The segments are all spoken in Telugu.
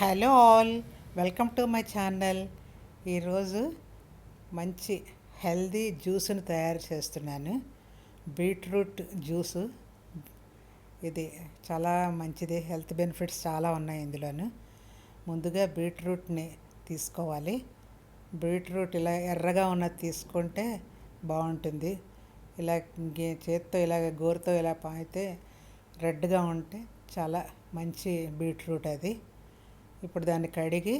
Hello all welcome to my channel. ఈరోజు మంచి హెల్దీ జ్యూస్ని తయారు చేస్తున్నాను. Beetroot juice. ఇది చాలా మంచిది హెల్త్ బెనిఫిట్స్ చాలా ఉన్నాయి ఇందులోను. ముందుగా బీట్రూట్ని తీసుకోవాలి. బీట్రూట్ ఇలా ఎర్రగా ఉన్నది తీసుకుంటే బాగుంటుంది. ఇలా గే- చేత్తో ఇలా గోరుతో ఇలా పాయితే రెడ్గా ఉంటే చాలా మంచి బీట్రూట్ అది. ఇప్పుడు దాన్ని కడిగి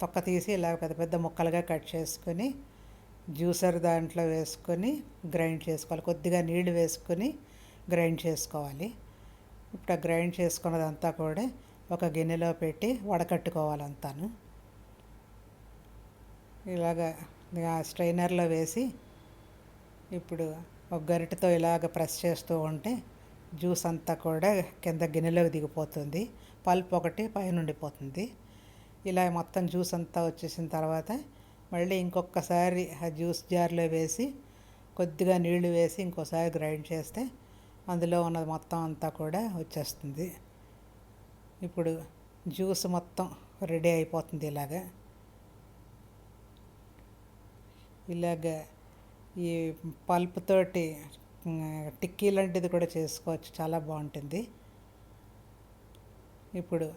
తొక్క తీసి ఇలా పెద్ద పెద్ద ముక్కలుగా కట్ చేసుకొని జ్యూసర్ దాంట్లో వేసుకొని గ్రైండ్ చేసుకోవాలి. కొద్దిగా నీళ్ళు వేసుకొని గ్రైండ్ చేసుకోవాలి. ఇప్పుడు ఆ గ్రైండ్ చేసుకున్నదంతా కూడా ఒక గిన్నెలో పెట్టి వడకట్టుకోవాలంతాను. ఇలాగ స్ట్రైనర్లో వేసి ఇప్పుడు ఒక గరిటతో ఇలాగ ప్రెస్ చేస్తూ ఉంటే జ్యూస్ అంతా కూడా కింద గిన్నెలోకి దిగిపోతుంది. పల్ప్ ఒకటి పైన ఉండిపోతుంది ఇలా మొత్తం జ్యూస్ అంతా వచ్చేసిన తర్వాత మళ్ళీ ఇంకొకసారి ఆ జ్యూస్ జార్లో వేసి కొద్దిగా నీళ్ళు వేసి ఇంకోసారి గ్రైండ్ చేస్తే అందులో ఉన్నది మొత్తం అంతా కూడా వచ్చేస్తుంది. ఇప్పుడు జ్యూస్ మొత్తం రెడీ అయిపోతుంది ఇలాగా. ఇలాగ ఈ పల్ప్ తోటి టిక్కీ లాంటిది కూడా చేసుకోవచ్చు. చాలా బాగుంటుంది. ఇప్పుడు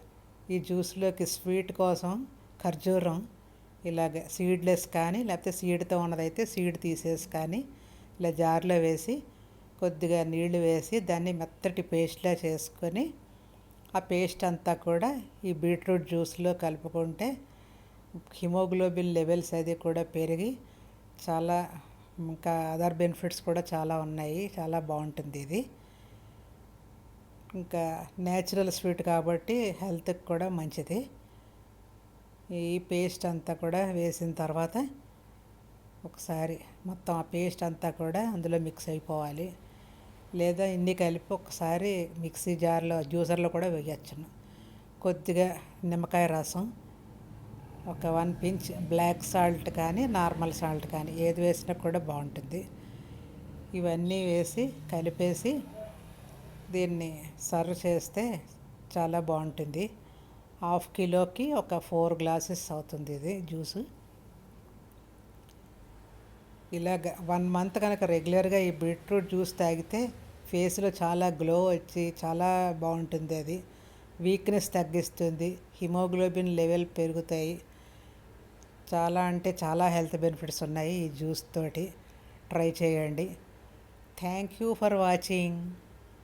ఈ జ్యూస్లోకి స్వీట్ కోసం ఖర్జూరం ఇలాగ సీడ్లెస్ కానీ లేకపోతే సీడ్తో ఉన్నదైతే సీడ్ తీసేసి కానీ ఇలా జార్లో వేసి కొద్దిగా నీళ్ళు వేసి దాన్ని మెత్తటి పేస్ట్లా చేసుకొని ఆ పేస్ట్ అంతా కూడా ఈ బీట్రూట్ జ్యూస్లో కలుపుకుంటే హిమోగ్లోబిన్ లెవెల్స్ అది కూడా పెరిగి చాలా ఇంకా అదర్ బెనిఫిట్స్ కూడా చాలా ఉన్నాయి. చాలా బాగుంటుంది ఇది. ఇంకా నేచురల్ స్వీట్ కాబట్టి హెల్త్కి కూడా మంచిది. ఈ పేస్ట్ అంతా కూడా వేసిన తర్వాత ఒకసారి మొత్తం ఆ పేస్ట్ అంతా కూడా అందులో మిక్స్ అయిపోవాలి. లేదా ఇన్ని కలిపి ఒకసారి మిక్సీ జార్లో జ్యూసర్లో కూడా వేయచ్చును. కొద్దిగా నిమ్మకాయ రసం ఒక వన్ పించ్ బ్లాక్ సాల్ట్ కానీ నార్మల్ సాల్ట్ కానీ ఏది వేసినా కూడా బాగుంటుంది. ఇవన్నీ వేసి కలిపేసి దీన్ని సర్వ్ చేస్తే చాలా బాగుంటుంది. హాఫ్ కిలోకి ఒక ఫోర్ గ్లాసెస్ అవుతుంది ఇది జ్యూసు. ఇలాగ వన్ మంత్ కనుక రెగ్యులర్గా ఈ బీట్రూట్ జ్యూస్ తాగితే ఫేస్లో చాలా గ్లో వచ్చి చాలా బాగుంటుంది అది. వీక్నెస్ తగ్గిస్తుంది హిమోగ్లోబిన్ లెవెల్ పెరుగుతాయి. చాలా అంటే చాలా హెల్త్ బెనిఫిట్స్ ఉన్నాయి ఈ జ్యూస్ తోటి. ట్రై చేయండి. Thank you for watching.